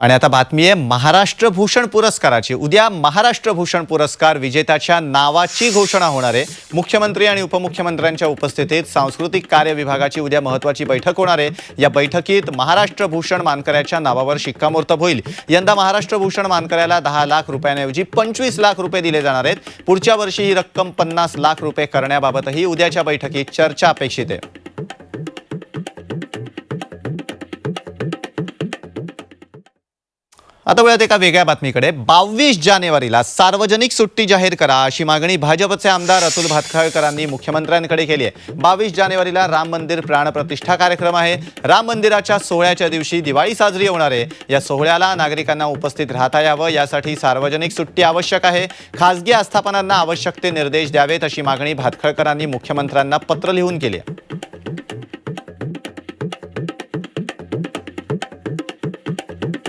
आणि आता बातमी आहे महाराष्ट्र भूषण पुरस्काराची. उद्या महाराष्ट्र भूषण पुरस्कार विजेत्याच्या नावाची घोषणा होणार आहे. मुख्यमंत्री आणि उपमुख्यमंत्र्यांच्या उपस्थितीत सांस्कृतिक कार्य विभागाची उद्या महत्वाची बैठक होणार आहे. या बैठकीत महाराष्ट्र भूषण मानकऱ्याच्या नावावर शिक्कामोर्तब होईल. यंदा महाराष्ट्र भूषण मानकऱ्याला दहा लाख रुपयांऐवजी पंचवीस लाख रुपये दिले जाणार आहेत. पुढच्या वर्षी ही रक्कम पन्नास लाख रुपये करण्याबाबतही उद्याच्या बैठकीत चर्चा अपेक्षित आहे. आता वळत एका वेगळ्या बातमीकडे. बावीस जानेवारीला सार्वजनिक सुट्टी जाहीर करा अशी मागणी भाजपचे आमदार अतुल भातखळकरांनी मुख्यमंत्र्यांकडे केली आहे. बावीस जानेवारीला राम मंदिर प्राणप्रतिष्ठा कार्यक्रम आहे. राम मंदिराच्या सोहळ्याच्या दिवशी दिवाळी साजरी होणार आहे. या सोहळ्याला नागरिकांना उपस्थित राहता यावं यासाठी सार्वजनिक सुट्टी आवश्यक आहे. खासगी आस्थापनांना आवश्यक ते निर्देश द्यावेत अशी मागणी भातखळकरांनी मुख्यमंत्र्यांना पत्र लिहून केली आहे.